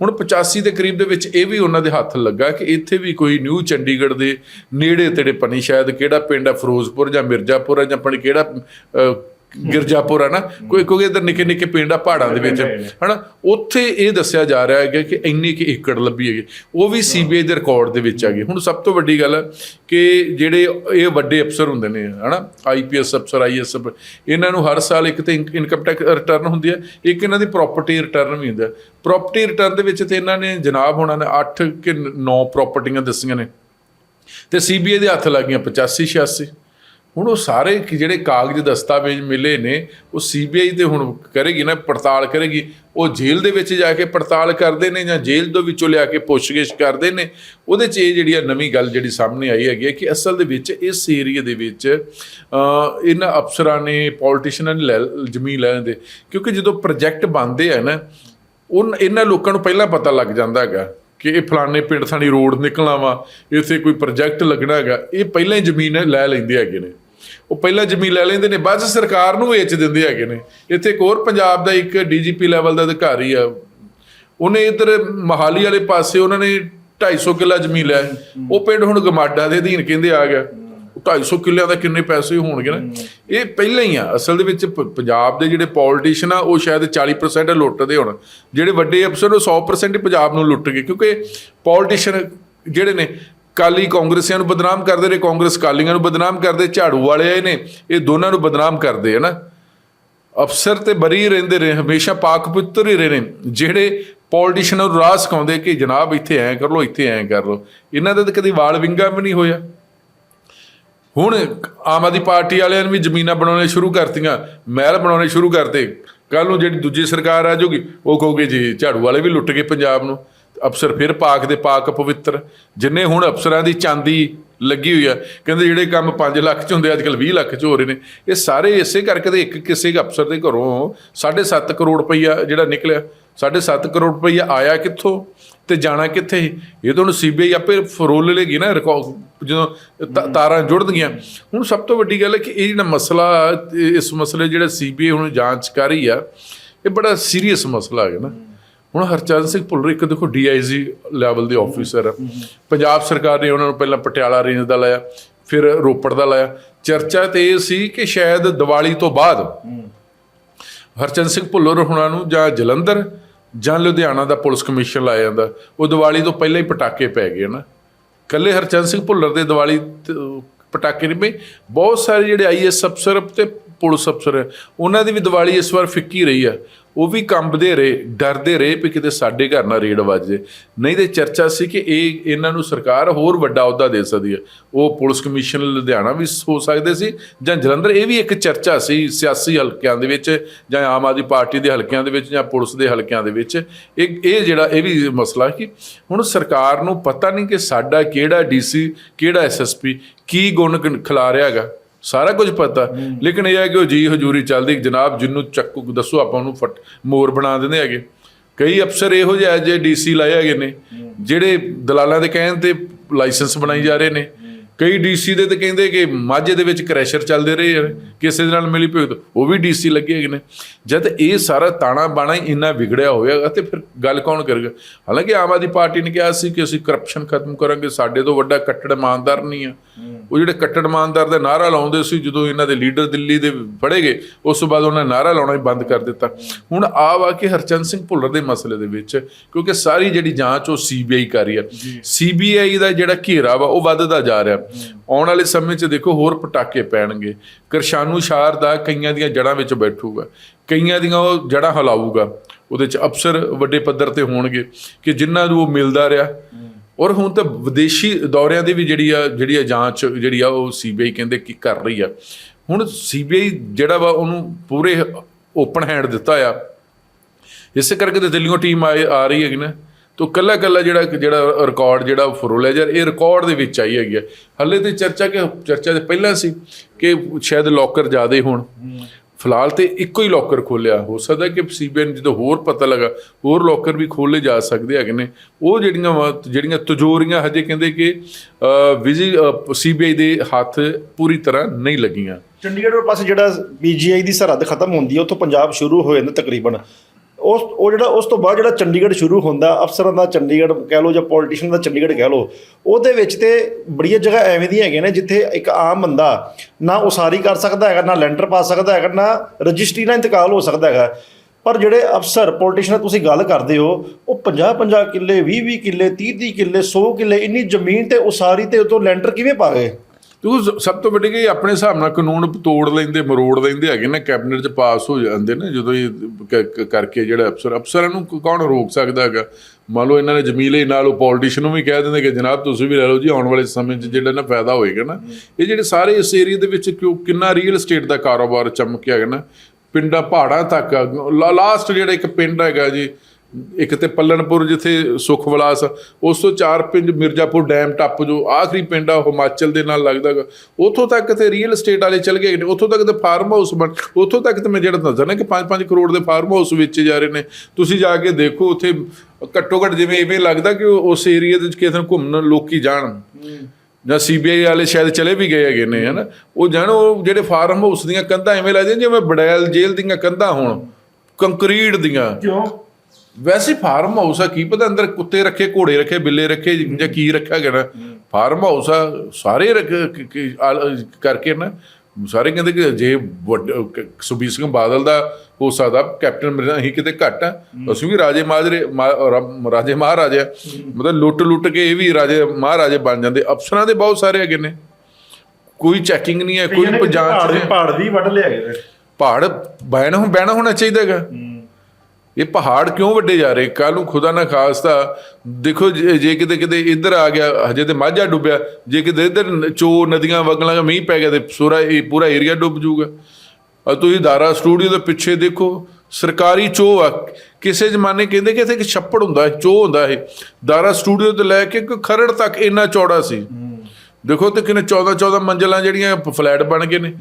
ਹੁਣ 85 ਦੇ ਕਰੀਬ ਦੇ ਵਿੱਚ ਇਹ ਵੀ ਉਹਨਾਂ ਦੇ ਹੱਥ ਲੱਗਾ ਕਿ ਇੱਥੇ ਵੀ ਕੋਈ ਨਿਊ ਚੰਡੀਗੜ੍ਹ ਦੇ ਨੇੜੇ ਤੇੜੇ ਪਨੀ ਸ਼ਾਇਦ ਕਿਹੜਾ ਪਿੰਡ ਹੈ ਫਿਰੋਜ਼ਪੁਰ ਜਾਂ ਮਿਰਜ਼ਾਪੁਰ ਜਾਂ ਪਣੀ ਕਿਹੜਾ ਗਿਰਜਾਪੁਰ ਹੈ ਨਾ ਕੋਈ ਕੋਈ ਇਧਰ ਨਿੱਕੇ ਨਿੱਕੇ ਪਿੰਡ ਆ ਪਹਾੜਾਂ ਦੇ ਵਿੱਚ। ਹਨਾ? ਉੱਥੇ ਇਹ ਦੱਸਿਆ ਜਾ ਰਿਹਾ ਹੈ ਕਿ ਇੰਨੀ ਕਿ ਏਕੜ ਲੱਭੀ ਹੈਗੀ। ਉਹ ਵੀ ਸੀਬੀਆਈ ਦੇ ਰਿਕਾਰਡ ਦੇ ਵਿੱਚ ਹੈਗੇ। ਹੁਣ ਸਭ ਤੋਂ ਵੱਡੀ ਗੱਲ ਹੈ ਕਿ ਜਿਹੜੇ ਇਹ ਵੱਡੇ ਅਫਸਰ ਹੁੰਦੇ ਨੇ ਹਨਾ? ਆਈਪੀਐਸ ਅਫਸਰ ਆਈਐਸ ਇਹਨਾਂ ਨੂੰ ਹਰ ਸਾਲ ਇੱਕ ਤੇ ਇਨਕਮ ਟੈਕਸ ਰਿਟਰਨ ਹੁੰਦੀ ਹੈ। ਇੱਕ ਇਹਨਾਂ ਦੀ ਪ੍ਰਾਪਰਟੀ ਰਿਟਰਨ ਵੀ ਹੁੰਦਾ ਪ੍ਰਾਪਰਟੀ ਰਿਟਰਨ ਦੇ ਵਿੱਚ ਤੇ ਇਹਨਾਂ ਨੇ ਜਨਾਬ ਹੋਣਾ ਨੇ 8 ਕਿ 9 ਪ੍ਰਾਪਰਟੀਆਂ ਦੱਸੀਆਂ ਨੇ। ਤੇ ਸੀਬੀਆਈ ਦੇ ਹੱਥ ਲੱਗ ਗਈਆਂ 85 86 ਹੁਣ ਉਹ ਸਾਰੇ ਜਿਹੜੇ ਕਾਗਜ਼ ਦਸਤਾਵੇਜ਼ ਮਿਲੇ ਨੇ, ਉਹ ਸੀਬੀਆਈ ਦੇ ਹੁਣ ਕਰੇਗੀ ਨਾ, ਪੜਤਾਲ ਕਰੇਗੀ। ਉਹ ਜੇਲ੍ਹ ਦੇ ਵਿੱਚ ਜਾ ਕੇ ਪੜਤਾਲ ਕਰਦੇ ਨੇ ਜਾਂ ਜੇਲ੍ਹ ਤੋਂ ਵਿੱਚੋਂ ਲਿਆ ਕੇ ਪੁੱਛਗਿੱਛ ਕਰਦੇ ਨੇ, ਉਹਦੇ 'ਚ ਇਹ ਜਿਹੜੀ ਆ ਨਵੀਂ ਗੱਲ ਜਿਹੜੀ ਸਾਹਮਣੇ ਆਈ ਹੈਗੀ ਹੈ ਕਿ ਅਸਲ ਦੇ ਵਿੱਚ ਇਸ ਏਰੀਆ ਦੇ ਵਿੱਚ ਇਹਨਾਂ ਅਫਸਰਾਂ ਨੇ ਪੋਲੀਟੀਸ਼ੀਅਨਾਂ ਨੇ ਲੈ ਜ਼ਮੀਨ ਲੈਣ ਦੇ। ਕਿਉਂਕਿ ਜਦੋਂ ਪ੍ਰੋਜੈਕਟ ਬਣਦੇ ਆ ਨਾ ਉਹ ਇਹਨਾਂ ਲੋਕਾਂ ਨੂੰ ਪਹਿਲਾਂ ਪਤਾ ਲੱਗ ਜਾਂਦਾ ਹੈਗਾ। ਕਿ ਇਹ ਫਲਾਣੇ ਪਿੰਡ ਥਾਣੀ ਰੋਡ ਨਿਕਲਣਾ ਵਾ, ਇੱਥੇ ਕੋਈ ਪ੍ਰੋਜੈਕਟ ਲੱਗਣਾ ਹੈਗਾ, ਇਹ ਪਹਿਲਾਂ ਹੀ ਜ਼ਮੀਨ ਲੈ ਲੈਂਦੇ ਹੈਗੇ ਨੇ। ਉਹ ਪਹਿਲਾਂ ਜ਼ਮੀਨ ਲੈ ਲੈਂਦੇ ਨੇ, ਬਾਅਦ ਸਰਕਾਰ ਨੂੰ ਵੇਚ ਦਿੰਦੇ ਹੈਗੇ ਨੇ। ਇੱਥੇ ਇੱਕ ਹੋਰ ਪੰਜਾਬ ਦਾ ਇੱਕ ਡੀਜੀਪੀ ਲੈਵਲ ਦਾ ਅਧਿਕਾਰੀ ਆ, ਉਹਨੇ ਇਧਰ ਮਹਾਲੀ ਵਾਲੇ ਪਾਸੇ ਉਹਨਾਂ ਨੇ 250 ਕਿੱਲਾ ਜ਼ਮੀਨ ਲਿਆ ਉਹ ਪਿੰਡ ਹੁਣ ਗਮਾਡਾ ਦੇ ਅਧੀਨ ਕਹਿੰਦੇ ਆ ਗਿਆ। 250 ਕਿੱਲਿਆਂ ਦਾ ਕਿੰਨੇ ਪੈਸੇ ਹੋਣਗੇ ਨਾ? ਇਹ ਪਹਿਲਾਂ ਹੀ ਆ। ਅਸਲ ਦੇ ਵਿੱਚ ਪ- ਪੰਜਾਬ ਦੇ ਜਿਹੜੇ ਪੋਲੀਟੀਸ਼ੀਅਨ ਆ ਉਹ ਸ਼ਾਇਦ 40% ਲੁੱਟਦੇ ਹੋਣ। ਜਿਹੜੇ ਵੱਡੇ ਅਫਸਰ ਉਹ 100% ਹੀ ਪੰਜਾਬ ਨੂੰ ਲੁੱਟ ਗਏ। ਕਿਉਂਕਿ ਪੋਲੀਟੀਸ਼ੀਅਨ ਜਿਹੜੇ ਨੇ ਕਾਲੀ ਕਾਂਗਰਸੀਆਂ ਨੂੰ ਬਦਨਾਮ ਕਰਦੇ ਨੇ ਕਾਂਗਰਸ ਕਾਲੀਆਂ ਨੂੰ ਬਦਨਾਮ ਕਰਦੇ ਝਾੜੂ ਵਾਲੇ ਆਏ ਨੇ ਇਹ ਦੋਨਾਂ ਨੂੰ ਬਦਨਾਮ ਕਰਦੇ ਆ ਨਾ। ਅਫਸਰ ਤੇ ਬਰੀ ਰਹਿੰਦੇ ਨੇ ਹਮੇਸ਼ਾ ਪਾਕ ਪੁੱਤਰ ਹੀ ਰਹੇ ਨੇ। ਜਿਹੜੇ ਪੋਲੀਟੀਸ਼ੀਅਨ ਨੂੰ ਰਾਹ ਸਿਖਾਉਂਦੇ ਕਿ ਜਨਾਬ ਇੱਥੇ ਐਂ ਕਰ ਲਓ ਇੱਥੇ ਐਂ ਕਰ ਲਓ। ਇਹਨਾਂ ਦਾ ਤਾਂ ਕਦੀ ਵਾਲ ਵਿੰਗਾ ਵੀ ਨਹੀਂ ਹੋਇਆ। ਹੁਣ ਆਮ ਆਦਮੀ ਪਾਰਟੀ ਵਾਲਿਆਂ ਨੇ ਵੀ ਜ਼ਮੀਨਾਂ ਬਣਾਉਣੇ ਸ਼ੁਰੂ ਕਰਤੀਆਂ, ਮਹਿਲ ਬਣਾਉਣੇ ਸ਼ੁਰੂ ਕਰਤੇ। ਕੱਲ ਨੂੰ ਜਿਹੜੀ ਦੂਜੀ ਸਰਕਾਰ ਆ ਜੂਗੀ ਉਹ ਕਹੋਗੇ ਜੀ, ਝਾੜੂ ਵਾਲੇ ਵੀ ਲੁੱਟ ਗਏ ਪੰਜਾਬ ਨੂੰ। ਅਫਸਰ ਫਿਰ ਪਾਕ ਦੇ ਪਾਕ ਪਵਿੱਤਰ। ਜਿੰਨੇ ਹੁਣ ਅਫਸਰਾਂ ਦੀ ਚਾਂਦੀ ਲੱਗੀ ਹੋਈ ਆ, ਕਹਿੰਦੇ ਜਿਹੜੇ ਕੰਮ 5 ਲੱਖ ਚ ਹੁੰਦੇ ਅੱਜ ਕੱਲ 20 ਲੱਖ ਚ ਹੋ ਰਹੇ ਨੇ, ਇਹ ਸਾਰੇ ਇਸੇ ਕਰਕੇ ਤੇ ਇੱਕ ਕਿਸੇ ਅਫਸਰ ਦੇ ਘਰੋਂ 7.5 ਕਰੋੜ ਰੁਪਈਆ ਜਿਹੜਾ ਨਿਕਲਿਆ 7.5 ਕਰੋੜ ਰੁਪਈਆ ਆਇਆ ਕਿੱਥੋਂ? ਤੇ ਜਾਣਾ ਕਿੱਥੇ ਸੀ? ਇਹ ਤਾਂ ਹੁਣ ਸੀਬੀਆਈ ਆਪੇ ਫਰੋਲ ਲੇਗੀ ਨਾ ਰਿਕਾਰਡ ਜਦੋਂ ਤਾ- ਤਾਰਾਂ ਜੁੜਨਗੀਆਂ। ਹੁਣ ਸਭ ਤੋਂ ਵੱਡੀ ਗੱਲ ਹੈ ਕਿ ਇਹ ਜਿਹੜਾ ਮਸਲਾ, ਇਸ ਮਸਲੇ ਜਿਹੜਾ ਸੀਬੀਆਈ ਹੁਣ ਜਾਂਚ ਕਰ ਰਹੀ ਆ, ਇਹ ਬੜਾ ਸੀਰੀਅਸ ਮਸਲਾ ਹੈ ਨਾ। ਹੁਣ ਹਰਚਰਨ ਸਿੰਘ ਭੁੱਲਰ ਇੱਕ ਦੇਖੋ ਡੀਆਈਜੀ ਲੈਵਲ ਦੇ ਆਫੀਸਰ ਆ। ਪੰਜਾਬ ਸਰਕਾਰ ਨੇ ਉਹਨਾਂ ਨੂੰ ਪਹਿਲਾਂ ਪਟਿਆਲਾ ਰੇਂਜ ਦਾ ਲਾਇਆ, ਫਿਰ ਰੋਪੜ ਦਾ ਲਾਇਆ। ਚਰਚਾ ਤੇ ਇਹ ਸੀ ਕਿ ਸ਼ਾਇਦ ਦੀਵਾਲੀ ਤੋਂ ਬਾਅਦ ਹਰਚੰਦ ਸਿੰਘ ਭੁੱਲਰ ਹੁਣਾਂ ਨੂੰ ਜਾਂ ਜਲੰਧਰ ਜਾਂ ਲੁਧਿਆਣਾ ਦਾ ਪੁਲਿਸ ਕਮਿਸ਼ਨ ਲਾਇਆ ਜਾਂਦਾ, ਉਹ ਦੀਵਾਲੀ ਤੋਂ ਪਹਿਲਾਂ ਹੀ ਪਟਾਕੇ ਪੈ ਗਏ ਨਾ। ਕੱਲੇ ਹਰਚੰਦ ਸਿੰਘ ਭੁੱਲਰ ਦੇ ਦੀਵਾਲੀ ਪਟਾਕੇ ਨਹੀਂ ਪਏ, ਬਹੁਤ ਸਾਰੇ ਜਿਹੜੇ ਆਈਐਸ ਅਫਸਰ ਤੇ ਪੁਲਿਸ ਅਫਸਰ ਹੈ। ਉਹਨਾਂ ਦੀ ਵੀ ਦੀਵਾਲੀ ਇਸ ਵਾਰ ਫਿੱਕੀ ਰਹੀ ਹੈ। ਉਹ ਵੀ ਕੰਬਦੇ ਰਹੇ, ਡਰਦੇ ਰਹੇ ਵੀ ਕਿਤੇ ਸਾਡੇ ਘਰ ਨਾ ਰੇਡ ਵੱਜੇ। ਨਹੀਂ ਤੇ ਚਰਚਾ ਸੀ ਕਿ ਇਹ ਇਹਨਾਂ ਨੂੰ ਸਰਕਾਰ ਹੋਰ ਵੱਡਾ ਅਹੁਦਾ ਦੇ ਸਕਦੀ ਹੈ। ਉਹ ਪੁਲਿਸ ਕਮਿਸ਼ਨ ਲੁਧਿਆਣਾ ਵੀ ਹੋ ਸਕਦੇ ਸੀ ਜਾਂ ਜਲੰਧਰ, ਇਹ ਵੀ ਇੱਕ ਚਰਚਾ ਸੀ ਸਿਆਸੀ ਹਲਕਿਆਂ ਦੇ ਵਿੱਚ ਜਾਂ ਆਮ ਆਦਮੀ ਪਾਰਟੀ ਦੇ ਹਲਕਿਆਂ ਦੇ ਵਿੱਚ ਜਾਂ ਪੁਲਿਸ ਦੇ ਹਲਕਿਆਂ ਦੇ ਵਿੱਚ। ਇਹ ਇਹ ਜਿਹੜਾ, ਇਹ ਵੀ ਮਸਲਾ ਕਿ ਹੁਣ ਸਰਕਾਰ ਨੂੰ ਪਤਾ ਨਹੀਂ ਕਿ ਸਾਡਾ ਕਿਹੜਾ ਡੀਸੀ, ਕਿਹੜਾ ਐਸਐਸਪੀ ਕੀ ਗੁਣ ਕ- ਖਿਲਾ ਰਿਹਾ ਹੈਗਾ। ਸਾਰਾ ਕੁਝ ਪਤਾ। ਲੇਕਿਨ ਇਹ ਹੈ ਕਿ ਉਹ ਜੀ ਹਜ਼ੂਰੀ ਚੱਲਦੀ ਜਨਾਬ ਜਿੰਨੂੰ ਚੱਕੂ ਦੱਸੋ ਆਪਾਂ ਉਹਨੂੰ ਫਟ ਮੋਰ ਬਣਾ ਦਿੰਦੇ ਹੈਗੇ। ਕਈ ਅਫਸਰ ਇਹੋ ਜਿਹੇ ਜੇ ਡੀਸੀ ਲਾਏ ਹੈਗੇ ਨੇ ਜਿਹੜੇ ਦਲਾਲਾਂ ਦੇ ਕਹਿਣ ਤੇ ਲਾਇਸੈਂਸ ਬਣਾਈ ਜਾ ਰਹੇ ਨੇ। ਕਈ ਡੀਸੀ ਦੇ ਤੇ ਕਹਿੰਦੇ ਕਿ ਮਾਝੇ ਦੇ ਵਿੱਚ ਕ੍ਰੈਸ਼ਰ ਚੱਲਦੇ ਰਹੇ ਆ ਕਿਸੇ ਦੇ ਨਾਲ ਮਿਲੀ ਭੁਗਤ ਉਹ ਵੀ ਡੀਸੀ ਲੱਗੇ ਹੈਗੇ ਨੇ। ਜਦ ਇਹ ਸਾਰਾ ਤਾਣਾ ਬਾਣਾ ਹੀ ਇੰਨਾ ਵਿਗੜਿਆ ਹੋਇਆ ਤੇ ਫਿਰ ਗੱਲ ਕੌਣ ਕਰੇਗਾ? ਹਾਲਾਂਕਿ ਆਮ ਆਦਮੀ ਪਾਰਟੀ ਨੇ ਕਿਹਾ ਸੀ ਕਿ ਅਸੀਂ ਕਰਪਸ਼ਨ ਖਤਮ ਕਰਾਂਗੇ ਸਾਡੇ ਤੋਂ ਵੱਡਾ ਕੱਟੜ ਇਮਾਨਦਾਰ ਨਹੀਂ ਆ। ਉਹ ਜਿਹੜੇ ਕੱਟੜ ਇਮਾਨਦਾਰ ਦਾ ਨਾਰਾ ਲਾਉਂਦੇ ਸੀ ਜਦੋਂ ਇਹਨਾਂ ਦੇ ਲੀਡਰ ਦਿੱਲੀ ਦੇ ਫੜੇ ਗਏ ਉਸ ਤੋਂ ਬਾਅਦ ਉਹਨਾਂ ਨੇ ਨਾਰਾ ਲਾਉਣਾ ਹੀ ਬੰਦ ਕਰ ਦਿੱਤਾ। ਹੁਣ ਆ ਵਾ ਕਿ ਹਰਚੰਦ ਸਿੰਘ ਭੁੱਲਰ ਦੇ ਮਸਲੇ ਦੇ ਵਿੱਚ ਕਿਉਂਕਿ ਸਾਰੀ ਜਿਹੜੀ ਜਾਂਚ ਉਹ ਸੀਬੀਆਈ ਕਰ ਰਹੀ ਹੈ ਸੀਬੀਆਈ ਦਾ ਜਿਹੜਾ ਘੇਰਾ ਵਾ ਉਹ ਵੱਧਦਾ ਜਾ ਰਿਹਾ। ਆਉਣ ਵਾਲੇ ਸਮੇਂ 'ਚ ਦੇਖੋ ਹੋਰ ਪਟਾਕੇ ਪੈਣਗੇ। ਕਰਸ਼ਾਨੂ ਸ਼ਾਰ ਦਾ ਕਈਆਂ ਦੀਆਂ ਜੜਾਂ ਵਿੱਚ ਬੈਠੂਗਾ। ਕਈਆਂ ਦੀਆਂ ਉਹ ਜੜਾਂ ਹਿਲਾਊਗਾ। ਉਹਦੇ 'ਚ ਅਫਸਰ ਵੱਡੇ ਪੱਧਰ ਤੇ ਹੋਣਗੇ ਕਿ ਜਿਨ੍ਹਾਂ ਨੂੰ ਉਹ ਮਿਲਦਾ ਰਿਹਾ। ਔਰ ਹੁਣ ਤਾਂ ਵਿਦੇਸ਼ੀ ਦੌਰਿਆਂ ਦੀ ਵੀ ਜਿਹੜੀ ਆ ਜਿਹੜੀ ਆ ਜਾਂਚ ਜਿਹੜੀ ਆ ਉਹ ਸੀਬੀਆਈ ਕਹਿੰਦੇ ਕਿ ਕਰ ਰਹੀ ਆ। ਹੁਣ ਸੀਬੀਆਈ ਜਿਹੜਾ ਵਾ ਉਹਨੂੰ ਪੂਰੇ ਓਪਨ ਹੈਂਡ ਦਿੱਤਾ ਆ। ਇਸੇ ਕਰਕੇ ਤੇ ਦਿੱਲੀੋਂ ਟੀਮ ਆ ਰਹੀ ਹੈਗੀ ਨਾ। ਤੋ ਕੱਲਾ ਕੱਲਾ ਜਿਹੜਾ ਜਿਹੜਾ ਰਿਕਾਰਡ ਜਿਹੜਾ ਉਹ ਇਹ ਰਿਕਾਰਡ ਦੇ ਵਿੱਚ ਆਈ ਹੈਗੀ ਹੱਲੇ ਤੇ ਚਰਚਾ ਕਿ ਚਰਚਾ ਦੇ ਪਹਿਲਾਂ ਸੀ ਕਿ ਸ਼ਾਇਦ ਲੋਕਰ ਜ਼ਿਆਦੇ ਹੋਣ। ਫਿਲਹਾਲ ਤੇ ਇੱਕੋ ਹੀ ਲੋਕਰ ਖੋਲਿਆ। ਹੋ ਸਕਦਾ ਕਿ ਸੀਬੀਆਈ ਨੂੰ ਜਦੋਂ ਹੋਰ ਪਤਾ ਲੱਗਾ, ਹੋਰ ਲੋਕਰ ਵੀ ਖੋਲੇ ਜਾ ਸਕਦੇ ਹੈਗੇ ਨੇ। ਉਹ ਜਿਹੜੀਆਂ ਵਾ- ਜਿਹੜੀਆਂ ਤਜੋਰੀਆਂ ਹਜੇ ਕਹਿੰਦੇ ਕਿ ਵਿਜੀ ਸੀਬੀਆਈ ਦੇ ਹੱਥ ਪੂਰੀ ਤਰ੍ਹਾਂ ਨਹੀਂ ਲੱਗੀਆਂ। ਚੰਡੀਗੜ੍ਹ ਦੇ ਪਾਸੇ ਜਿਹੜਾ ਪੀਜੀਆਈ ਦੀ ਸਰਹੱਦ ਖਤਮ ਹੁੰਦੀ ਹੈ ਉੱਥੋਂ ਪੰਜਾਬ ਸ਼ੁਰੂ ਹੋ ਜਾਂਦਾ ਤਕਰੀਬਨ। ਉਸ, ਉਹ ਜਿਹੜਾ, ਉਸ ਤੋਂ ਬਾਅਦ ਜਿਹੜਾ ਚੰਡੀਗੜ੍ਹ ਸ਼ੁਰੂ ਹੁੰਦਾ, ਅਫਸਰਾਂ ਦਾ ਚੰਡੀਗੜ੍ਹ ਕਹਿ ਲਓ ਜਾਂ ਪੋਲੀਟੀਸ਼ੀਅਨ ਦਾ ਚੰਡੀਗੜ੍ਹ ਕਹਿ ਲਓ, ਉਹਦੇ ਵਿੱਚ ਤੇ ਬੜੀਆਂ ਜਗ੍ਹਾ ਐਵੇਂ ਦੀਆਂ ਹੈਗੀਆਂ ਨੇ ਜਿੱਥੇ ਇੱਕ ਆਮ ਬੰਦਾ ਨਾ ਉਸਾਰੀ ਕਰ ਸਕਦਾ ਹੈਗਾ, ਨਾ ਲੈਂਟਰ ਪਾ ਸਕਦਾ ਹੈਗਾ, ਨਾ ਰਜਿਸਟਰੀ ਨਾਲ ਇੰਤਕਾਲ ਹੋ ਸਕਦਾ ਹੈਗਾ। ਪਰ ਜਿਹੜੇ ਅਫਸਰ ਪੋਲੀਟੀਸ਼ੀਅਨ ਤੁਸੀਂ ਗੱਲ ਕਰਦੇ ਹੋ, ਉਹ 50 50 ਕਿੱਲੇ 20 20 ਕਿੱਲੇ 30 30 ਕਿੱਲੇ 100 ਕਿੱਲੇ, ਇੰਨੀ ਜ਼ਮੀਨ ਤੇ ਉਸਾਰੀ ਤੇ ਉਤੋਂ ਲੈਂਟਰ ਕਿਵੇਂ ਪਾ ਗਏ? ਤੂੰ ਸਭ ਤੋਂ ਵੱਡੀ ਕਿ ਆਪਣੇ ਹਿਸਾਬ ਨਾਲ ਕਾਨੂੰਨ ਤੋੜ ਲੈਂਦੇ, ਮਰੋੜ ਲੈਂਦੇ ਹੈਗੇ ਨੇ, ਕੈਬਨਿਟ 'ਚ ਪਾਸ ਹੋ ਜਾਂਦੇ ਨੇ, ਜਦੋਂ ਇਹ ਕ- ਕਰਕੇ ਜਿਹੜਾ ਅਫਸਰ, ਅਫਸਰਾਂ ਨੂੰ ਕੌਣ ਰੋਕ ਸਕਦਾ ਹੈਗਾ? ਮੰਨ ਲਓ ਇਹਨਾਂ ਨੇ ਜ਼ਮੀਲੇ ਨਾਲ ਉਹ ਪੋਲੀਟੀਸ਼ੀਅਨ ਨੂੰ ਵੀ ਕਹਿ ਦਿੰਦੇ ਕਿ ਜਨਾਬ ਤੁਸੀਂ ਵੀ ਲੈ ਲਓ ਜੀ, ਆਉਣ ਵਾਲੇ ਸਮੇਂ 'ਚ ਜਿਹੜਾ ਨਾ ਫਾਇਦਾ ਹੋਏਗਾ ਨਾ। ਇਹ ਜਿਹੜੇ ਸਾਰੇ ਇਸ ਏਰੀਆ ਦੇ ਵਿੱਚ ਕਿਉਂ, ਕਿੰਨਾ ਰੀਅਲ ਏਸਟੇਟ ਦਾ ਕਾਰੋਬਾਰ ਚਮਕਿਆ ਹੈਗਾ ਨਾ? ਪਿੰਡਾਂ, ਪਹਾੜਾਂ ਤੱਕ ਲਾਸਟ ਜਿਹੜਾ ਇੱਕ ਪਿੰਡ ਹੈਗਾ ਜੀ ਇੱਕ ਤੇ ਪੱਲਣਪੁਰ ਜਿੱਥੇ ਸੁਖਬਿਲਾਸ ਉਸ ਤੋਂ ਚਾਰ ਪਿੰਡ ਮਿਰਜ਼ਾਪੁਰ ਡੈਮ ਟੱਪ ਜੋ ਆਖਰੀ ਪਿੰਡ ਆ ਹਿਮਾਚਲ ਦੇ ਨਾਲ ਲੱਗਦਾ ਗਾ। ਤੱਕ ਤੇ ਰੀਅਲ ਏਸਟੇਟ ਵਾਲੇ ਚਲ ਗਏ ਨੇ, ਉੱਥੋਂ ਤੱਕ ਤੇ ਫਾਰਮ ਹਾਊਸ ਬਣ, ਉੱਥੋਂ ਤੱਕ ਤੇ ਮੈਂ ਜਿਹੜਾ ਦੱਸਦਾ ਨਾ ਕਿ 5-5 ਕਰੋੜ ਦੇ ਫਾਰਮ ਹਾਊਸ ਵੇਚੇ ਜਾ ਰਹੇ ਨੇ। ਤੁਸੀਂ ਜਾ ਕੇ ਦੇਖੋ ਉੱਥੇ ਘੱਟੋ ਘੱਟ ਜਿਵੇਂ ਇਵੇਂ ਲੱਗਦਾ ਕਿ ਉਸ ਏਰੀਆ ਦੇ ਵਿੱਚ ਕਿਸੇ ਨੂੰ ਘੁੰਮਣ ਲੋਕੀ ਜਾਣ। ਜਾਂ ਸੀਬੀਆਈ ਵਾਲੇ ਸ਼ਾਇਦ ਚਲੇ ਵੀ ਗਏ ਹੈਗੇ ਨੇ, ਹਨਾ? ਉਹ ਜਾਣ, ਉਹ ਜਿਹੜੇ ਫਾਰਮ ਹਾਊਸ ਦੀਆਂ ਕੰਧਾਂ ਐਵੇਂ ਲੱਗਦੀਆਂ ਜਿਵੇਂ ਬੜੈਲ ਜੇਲ੍ਹ ਦੀਆਂ ਕੰਧਾਂ ਹੋਣ, ਕੰਕਰੀਟ ਦੀਆਂ। ਕਿਉਂ? ਵੈਸੇ ਫਾਰਮ ਹਾਊਸ ਆ ਕੀ ਪਤਾ ਅੰਦਰ ਕੁੱਤੇ ਰੱਖੇ ਘੋੜੇ ਰੱਖੇ ਬਿੱਲੇ ਰੱਖੇ ਜਾਂ ਕੀ ਰੱਖਿਆ ਗਿਆ ਨਾ। ਫਾਰਮ ਹਾਊਸ ਆ ਸਾਰੇ ਕਰਕੇ ਨਾ। ਸਾਰੇ ਕਹਿੰਦੇ ਕਿ ਜੇ ਸੁਖਬੀਰ ਸਿੰਘ ਬਾਦਲ ਦਾ ਹੋ ਸਕਦਾ ਕੈਪਟਨ ਅਮਰਿੰਦਰ ਅਸੀਂ ਕਿਤੇ ਘੱਟ ਆ। ਅਸੀਂ ਵੀ ਰਾਜੇ ਮਾਜਰੇ ਰਾਜੇ ਮਹਾਰਾਜੇ। ਮਤਲਬ ਲੁੱਟ ਲੁੱਟ ਕੇ ਇਹ ਵੀ ਰਾਜੇ ਮਹਾਰਾਜੇ ਬਣ ਜਾਂਦੇ। ਅਫਸਰਾਂ ਦੇ ਬਹੁਤ ਸਾਰੇ ਹੈਗੇ ਨੇ। ਕੋਈ ਚੈਕਿੰਗ ਨਹੀਂ ਹੈ ਕੋਈ ਪਹਾੜ ਦੇ ਵੱਢ ਲਿਆ ਗਏ ਪਹਾੜ ਬਹਿਣਾ ਬਹਿਣਾ ਹੋਣਾ ਚਾਹੀਦਾ ਹੈਗਾ। ਇਹ ਪਹਾੜ ਕਿਉਂ ਵੱਡੇ ਜਾ ਰਹੇ? ਕੱਲ ਨੂੰ ਖੁਦਾ ਨਾ ਖਾਸਤਾ ਦੇਖੋ ਜੇ ਕਿਤੇ ਕਿਤੇ ਇੱਧਰ ਆ ਗਿਆ ਹਜੇ ਤੇ ਮਾਝਾ ਡੁੱਬਿਆ ਜੇ ਕਿਤੇ ਇੱਧਰ ਚੋ ਨਦੀਆਂ ਵਗਲਾਂ ਮੀਂਹ ਪੈ ਗਿਆ ਤੇ ਪੂਰਾ ਇਹ ਪੂਰਾ ਏਰੀਆ ਡੁੱਬ ਜਾਊਗਾ। ਆ ਤੁਸੀਂ ਦਾਰਾ ਸਟੂਡੀਓ ਦੇ ਪਿੱਛੇ ਦੇਖੋ ਸਰਕਾਰੀ ਚੋ ਆ। ਕਿਸੇ ਜ਼ਮਾਨੇ ਕਹਿੰਦੇ ਕਿ ਇੱਥੇ ਇੱਕ ਛੱਪੜ ਹੁੰਦਾ ਹੈ ਚੋ ਹੁੰਦਾ ਹੈ ਦਾਰਾ ਸਟੂਡੀਓ ਤੋਂ ਲੈ ਕੇ ਖਰੜ ਤੱਕ ਇੰਨਾ ਚੌੜਾ ਸੀ। ਦੇਖੋ ਤੇ ਕਿਨੇ 14 14 ਮੰਜ਼ਲਾਂ ਜਿਹੜੀਆਂ ਫਲੈਟ ਬਣ ਗਏ ਨੇ।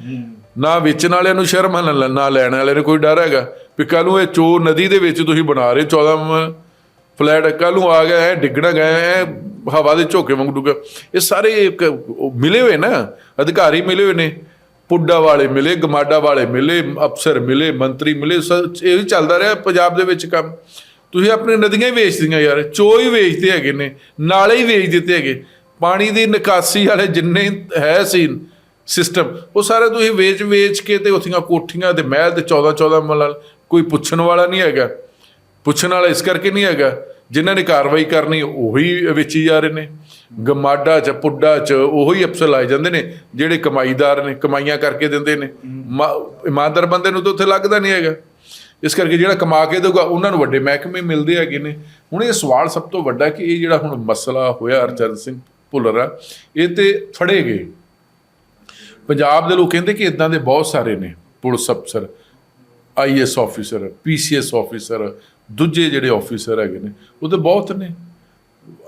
ਨਾ ਵੇਚਣ ਵਾਲਿਆਂ ਨੂੰ ਸ਼ਰਮ ਆ, ਨਾ ਨਾ ਲੈਣ ਵਾਲਿਆਂ ਨੂੰ ਕੋਈ ਡਰ ਹੈਗਾ ਵੀ ਕੱਲ ਨੂੰ ਇਹ ਚੋ ਨਦੀ ਦੇ ਵਿੱਚ ਤੁਸੀਂ ਬਣਾ ਰਹੇ 14 ਮ- ਫਲੈਟ ਕੱਲ ਨੂੰ ਆ ਗਿਆ ਐ ਡਿੱਗਣਾ ਗਿਆ ਐ ਹਵਾ ਦੇ ਝੋਕੇ ਵਾਂਗ ਡੁੱਗਾ ਇਹ ਸਾਰੇ ਮਿਲੇ ਹੋਏ ਨਾ ਅਧਿਕਾਰੀ ਮਿਲੇ ਹੋਏ ਨੇ ਪੁੱਡਾ ਵਾਲੇ ਮਿਲੇ ਗਮਾਡਾ ਵਾਲੇ ਮਿਲੇ ਅਫਸਰ ਮਿਲੇ ਮੰਤਰੀ ਮਿਲੇ ਸ- ਇਹ ਵੀ ਚੱਲਦਾ ਰਿਹਾ ਪੰਜਾਬ ਦੇ ਵਿੱਚ ਕੰਮ। ਤੁਸੀਂ ਆਪਣੇ ਨਦੀਆਂ ਹੀ ਵੇਚਦੀਆਂ ਯਾਰ ਚੋ ਹੀ ਵੇਚਦੇ ਹੈਗੇ ਨੇ ਨਾਲੇ ਹੀ ਵੇਚ ਦਿੱਤੇ ਹੈਗੇ। ਪਾਣੀ ਦੀ ਨਿਕਾਸੀ ਵਾਲੇ ਜਿੰਨੇ ਹੈ ਸੀ ਸਿਸਟਮ। ਉਹ ਸਾਰੇ ਤੁਸੀਂ ਵੇਚ ਵੇਚ ਕੇ ਤੇ ਉੱਥੀਆਂ ਕੋਠੀਆਂ ਤੇ ਮਹਿਲ ਤੇ 14 14 ਮਲਲ ਕੋਈ ਪੁੱਛਣ ਵਾਲਾ ਨਹੀਂ ਹੈਗਾ। ਪੁੱਛਣ ਵਾਲਾ ਇਸ ਕਰਕੇ ਨਹੀਂ ਹੈਗਾ ਜਿਨ੍ਹਾਂ ਨੇ ਕਾਰਵਾਈ ਕਰਨੀ ਉਹੀ ਵੇਚੀ ਜਾ ਰਹੇ ਨੇ। ਗਮਾਡਾ ਚ ਪੁੱਡਾ ਚ ਉਹੀ ਅਫਸਰ ਲਾਏ ਜਾਂਦੇ ਨੇ ਜਿਹੜੇ ਕਮਾਈਦਾਰ ਨੇ ਕਮਾਈਆਂ ਕਰਕੇ ਦਿੰਦੇ ਨੇ। ਇਮਾਨਦਾਰ ਬੰਦੇ ਨੂੰ ਤਾਂ ਉੱਥੇ ਲੱਗਦਾ ਨਹੀਂ ਹੈਗਾ। ਇਸ ਕਰਕੇ ਜਿਹੜਾ ਕਮਾ ਕੇ ਦੇਊਗਾ ਉਹਨਾਂ ਨੂੰ ਵੱਡੇ ਮਹਿਕਮੇ ਮਿਲਦੇ ਹੈਗੇ ਨੇ। ਹੁਣ ਇਹ ਸਵਾਲ ਸਭ ਤੋਂ ਵੱਡਾ ਕਿ ਇਹ ਜਿਹੜਾ ਹੁਣ ਮਸਲਾ ਹੋਇਆ ਹਰਚਰਨ ਸਿੰਘ ਭੁੱਲਰ ਇਹ ਤੇ ਫੜੇ ਗਏ। ਪੰਜਾਬ ਦੇ ਲੋਕ ਕਹਿੰਦੇ ਕਿ ਇਦਾਂ ਦੇ ਬਹੁਤ ਸਾਰੇ ਨੇ ਪੁਲਿਸ ਅਫਸਰ ਆਈਐਸ ਆਫੀਸਰ ਪੀਸੀਐਸ ਆਫੀਸਰ ਦੂਜੇ ਜਿਹੜੇ ਆਫੀਸਰ ਹੈਗੇ ਨੇ ਉਹ ਤੇ ਬਹੁਤ ਨੇ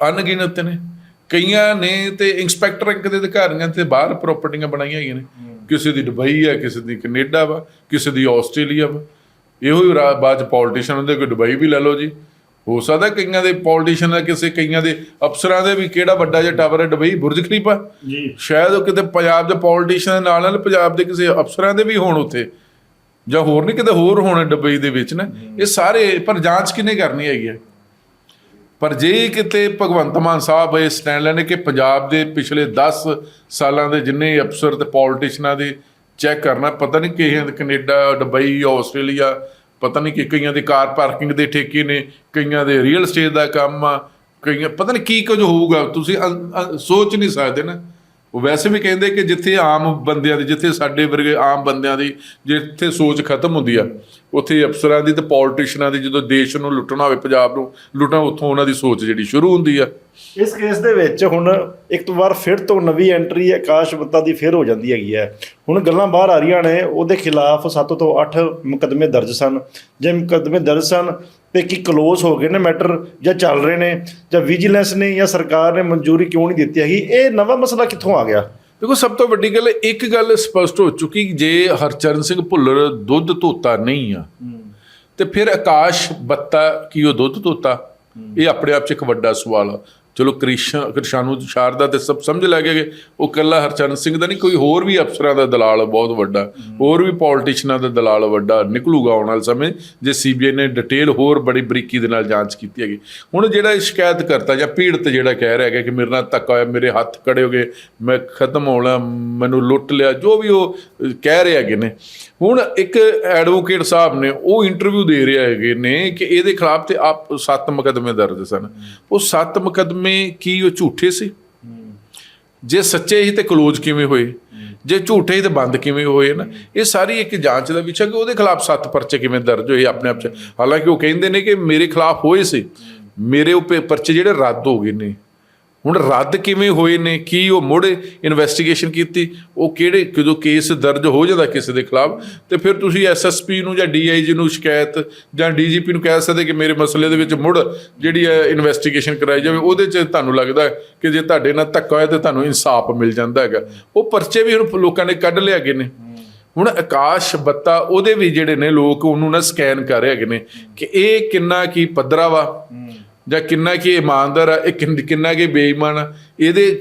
ਅਣਗਿਣਤ ਨੇ। ਕਈਆਂ ਨੇ ਤੇ ਇੰਸਪੈਕਟਰ ਰੈਂਕ ਦੇ ਅਧਿਕਾਰੀਆਂ ਤੇ ਬਾਹਰ ਪ੍ਰਾਪਰਟੀਆਂ ਬਣਾਈਆਂ ਹੈਗੀਆਂ ਨੇ। ਕਿਸੇ ਦੀ ਦੁਬਈ ਹੈ ਕਿਸੇ ਦੀ ਕੈਨੇਡਾ ਵਾ ਕਿਸੇ ਦੀ ਆਸਟ੍ਰੇਲੀਆ ਵਾ। ਇਹੋ ਹੀ ਬਾਅਦ ਚ ਪੋਲੀਟੀਸ਼ੀਅਨ ਹੁੰਦੇ ਕੋਈ ਦੁਬਈ ਵੀ ਲੈ ਲਓ ਜੀ। ਹੋ ਸਕਦਾ ਕਈਆਂ ਦੇ ਪੋਲੀਟੀਸ਼ੀਅਨ ਦਾ ਕਿਸੇ ਕਈਆਂ ਦੇ ਅਫਸਰਾਂ ਦੇ ਵੀ ਕਿਹੜਾ ਵੱਡਾ ਜਿਹਾ ਟਾਵਰ ਹੈ ਦੁਬਈ ਬੁਰਜ ਖਲੀਫਾ? ਜੀ। ਸ਼ਾਇਦ ਉਹ ਕਿਤੇ ਪੰਜਾਬ ਦੇ ਪੋਲੀਟੀਸ਼ੀਅਨ ਨਾਲ ਨਾਲ ਪੰਜਾਬ ਦੇ ਕਿਸੇ ਅਫਸਰਾਂ ਦੇ ਵੀ ਹੋਣ ਉੱਥੇ। ਜਾਂ ਹੋਰ ਨਹੀਂ ਕਿਤੇ ਹੋਰ ਹੋਣ ਦੁਬਈ ਦੇ ਵਿੱਚ ਨਾ। ਇਹ ਸਾਰੇ ਪਰ ਜਾਂਚ ਕਿਨੇ ਕਰਨੀ ਹੈਗੀ ਹੈ? ਪਰ ਜੇ ਕਿਤੇ ਭਗਵੰਤ ਮਾਨ ਸਾਹਿਬ ਇਹ ਸਟੈਂਡ ਲੈਣੇ ਕਿ ਪੰਜਾਬ ਦੇ ਪਿਛਲੇ 10 ਸਾਲਾਂ ਦੇ ਜਿੰਨੇ ਅਫਸਰ ਤੇ ਪੋਲੀਟੀਸ਼ੀਅਨਾਂ ਦੇ ਚੈੱਕ ਕਰਨਾ ਪਤਾ ਨਹੀਂ ਕਿਹੇ ਕੈਨੇਡਾ ਦੁਬਈ ਆਸਟ੍ਰੇਲੀਆ ਪਤਾ ਨਹੀਂ ਕਿ ਕਈਆਂ ਦੇ ਕਾਰ ਪਾਰਕਿੰਗ ਦੇ ਠੇਕੇ ਨੇ, ਕਈਆਂ ਦੇ ਰੀਅਲ ਏਸਟੇਟ ਦਾ ਕੰਮ ਆ, ਕਈਆਂ, ਪਤਾ ਨਹੀਂ ਕੀ ਕੁਝ ਹੋਊਗਾ, ਤੁਸੀਂ ਸੋਚ ਨਹੀਂ ਸਕਦੇ ਨਾ। ਉਹ ਵੈਸੇ ਵੀ ਕਹਿੰਦੇ ਕਿ ਜਿੱਥੇ ਆਮ ਬੰਦਿਆਂ ਦੀ, ਜਿੱਥੇ ਸਾਡੇ ਵਰਗੇ ਆਮ ਬੰਦਿਆਂ ਦੀ, ਜਿੱਥੇ ਸੋਚ ਖਤਮ ਹੁੰਦੀ ਆ। ਉੱਥੇ ਅਫਸਰਾਂ ਦੀ ਤੇ ਪੋਲੀਟੀਸ਼ੀਅਨਾਂ ਦੀ ਜਦੋਂ ਦੇਸ਼ ਨੂੰ ਲੁੱਟਣਾ ਹੋਵੇ, ਪੰਜਾਬ ਨੂੰ ਲੁੱਟਣਾ ਉੱਥੋਂ ਉਹਨਾਂ ਦੀ ਸੋਚ ਜਿਹੜੀ ਸ਼ੁਰੂ ਹੁੰਦੀ ਆ। ਇਸ ਕੇਸ ਦੇ ਵਿੱਚ ਹੁਣ ਇੱਕ ਵਾਰ ਫਿਰ ਤੋਂ ਨਵੀਂ ਐਂਟਰੀ ਆਕਾਸ਼ ਬੱਤਾ ਦੀ ਫਿਰ ਹੋ ਜਾਂਦੀ ਹੈਗੀ ਹੈ। ਹੁਣ ਗੱਲਾਂ ਬਾਹਰ ਆ ਰਹੀਆਂ ਨੇ, ਉਹਦੇ ਖਿਲਾਫ 7 ਤੋਂ 8 ਮੁਕੱਦਮੇ ਦਰਜ ਸਨ। ਜੇ ਮੁਕੱਦਮੇ ਦਰਜ ਸਨ ਤੇ ਕੀ ਕਲੋਜ਼ ਹੋ ਗਏ ਨੇ ਮੈਟਰ ਜਾਂ ਚੱਲ ਰਹੇ ਨੇ ਜਾਂ ਵਿਜੀਲੈਂਸ ਨੇ ਜਾਂ ਸਰਕਾਰ ਨੇ ਮਨਜ਼ੂਰੀ ਕਿਉਂ ਨਹੀਂ ਦਿੱਤੀ ਹੈਗੀ? ਇਹ ਨਵਾਂ ਮਸਲਾ ਕਿੱਥੋਂ ਆ ਗਿਆ? ਦੇਖੋ ਸਭ ਤੋਂ ਵੱਡੀ ਗੱਲ ਇੱਕ ਗੱਲ ਸਪਸ਼ਟ ਹੋ ਚੁੱਕੀ ਜੇ ਹਰਚਰਨ ਸਿੰਘ ਭੁੱਲਰ ਦੁੱਧ ਧੋਤਾ ਨਹੀਂ ਆ ਤੇ ਫਿਰ ਆਕਾਸ਼ ਬੱਤਾ ਕੀ ਉਹ ਦੁੱਧ ਧੋਤਾ? ਇਹ ਆਪਣੇ ਆਪ 'ਚ ਇੱਕ ਵੱਡਾ ਸਵਾਲ ਆ। ਚਲੋ ਕ੍ਰਿਸ਼ਨ ਕ੍ਰਿਸ਼ਾਨੂ ਸ਼ਾਰਦਾ ਤੇ ਸਭ ਸਮਝ ਲੈ ਗਏ। ਉਹ ਕੱਲਾ ਹਰਚਰਨ ਸਿੰਘ ਦਾ ਨਹੀਂ, ਕੋਈ ਹੋਰ ਵੀ ਅਫਸਰਾਂ ਦਾ ਦਲਾਲ ਬਹੁਤ ਵੱਡਾ। ਹੋਰ ਵੀ ਪੋਲੀਟੀਸ਼ੀਅਨਾਂ ਦਾ ਦਲਾਲ ਵੱਡਾ ਨਿਕਲੂਗਾ ਆਉਣ ਵਾਲੇ ਸਮੇਂ, ਜੇ ਸੀਬੀਆਈ ਨੇ ਡਿਟੇਲ ਹੋਰ ਬੜੀ ਬਰੀਕੀ ਦੇ ਨਾਲ ਜਾਂਚ ਕੀਤੀ ਹੈਗੀ। ਹੁਣ ਜਿਹੜਾ ਸ਼ਿਕਾਇਤ ਕਰਤਾ ਜਾਂ ਪੀੜਤ ਜਿਹੜਾ ਕਹਿ ਰਿਹਾ ਹੈਗਾ ਕਿ ਮੇਰੇ ਨਾਲ ਧੱਕਾ ਹੋਇਆ, ਮੇਰੇ ਹੱਥ ਕੜੇ ਹੋ ਗਏ, ਮੈਂ ਖਤਮ ਹੋਣਾ ਮੈਨੂੰ ਲੁੱਟ ਲਿਆ, ਜੋ ਵੀ ਉਹ ਕਹਿ ਰਹੇ ਹੈਗੇ ਨੇ। ਹੁਣ ਇੱਕ ਐਡਵੋਕੇਟ ਸਾਹਿਬ ਨੇ ਉਹ ਇੰਟਰਵਿਊ ਦੇ ਰਿਹਾ ਹੈਗੇ ਨੇ ਕਿ ਇਹਦੇ ਖਿਲਾਫ ਤੇ ਆਪ ਸੱਤ ਮੁਕੱਦਮੇ ਦਰਜ ਸਨ। ਉਹ ਸੱਤ ਮੁਕੱਦਮੇ ਕੀ ਉਹ ਝੂਠੇ ਸੀ? ਜੇ ਸੱਚੇ ਹੀ ਤੇ ਕਲੋਜ਼ ਕਿਵੇਂ ਹੋਏ? ਜੇ ਝੂਠੇ ਹੀ ਤੇ ਬੰਦ ਕਿਵੇਂ ਹੋਏ ਨਾ? ਇਹ ਸਾਰੀ ਇੱਕ ਜਾਂਚ ਦਾ ਵਿਸ਼ਾ ਕਿ ਉਹਦੇ ਖਿਲਾਫ ਸੱਤ ਪਰਚੇ ਕਿਵੇਂ ਦਰਜ ਹੋਏ ਆਪਣੇ ਆਪ ਚ? ਹਾਲਾਂਕਿ ਉਹ ਕਹਿੰਦੇ ਨੇ ਕਿ ਮੇਰੇ ਖਿਲਾਫ ਹੋਏ ਸੀ। ਮੇਰੇ ਉੱਪਰ ਪਰਚੇ ਜਿਹੜੇ ਰੱਦ ਹੋ ਗਏ ਨੇ। ਹੁਣ ਰੱਦ ਕਿਵੇਂ ਹੋਏ ਨੇ? ਕੀ ਉਹ ਮੁੜ ਇਨਵੈਸਟੀਗੇਸ਼ਨ ਕੀਤੀ? ਉਹ ਕਿਹੜੇ, ਜਦੋਂ ਕੇਸ ਦਰਜ ਹੋ ਜਾਂਦਾ ਕਿਸੇ ਦੇ ਖਿਲਾਫ, ਤੇ ਫਿਰ ਤੁਸੀਂ ਐਸਐਸਪੀ ਨੂੰ ਜਾਂ ਡੀਆਈਜੀ ਨੂੰ ਸ਼ਿਕਾਇਤ ਜਾਂ ਡੀਜੀਪੀ ਨੂੰ ਕਹਿ ਸਕਦੇ ਕਿ ਮੇਰੇ ਮਸਲੇ ਦੇ ਵਿੱਚ ਮੁੜ ਜਿਹੜੀ ਹੈ ਇਨਵੈਸਟੀਗੇਸ਼ਨ ਕਰਾਈ ਜਾਵੇ, ਉਹਦੇ 'ਚ ਤੁਹਾਨੂੰ ਲੱਗਦਾ ਕਿ ਜੇ ਤੁਹਾਡੇ ਨਾਲ ਧੱਕਾ ਹੋਇਆ ਤੇ ਤੁਹਾਨੂੰ ਇਨਸਾਫ ਮਿਲ ਜਾਂਦਾ ਹੈਗਾ। ਉਹ ਪਰਚੇ ਵੀ ਹੁਣ ਲੋਕਾਂ ਨੇ ਕੱਢ ਲਿਆ ਗਏ ਨੇ। ਹੁਣ ਆਕਾਸ਼ ਬੱਤਾ ਉਹਦੇ ਵੀ ਜਿਹੜੇ ਨੇ ਲੋਕ ਉਹਨੂੰ ਨਾ ਸਕੈਨ ਕਰ ਰਹੇ ਹੈਗੇ ਨੇ ਕਿ ਇਹ ਕਿੰਨਾ ਕੀ ਪੱਧਰਾ ਵਾ। ਜਾਂ ਕਿੰਨਾ ਕੀ ਇਮਾਨਦਾਰ ਆ ਇਹ ਕਿੰਨ- ਕਿੰਨਾ ਕੀ ਬੇਈਮਾਨ ਆ ਇਹਦੇ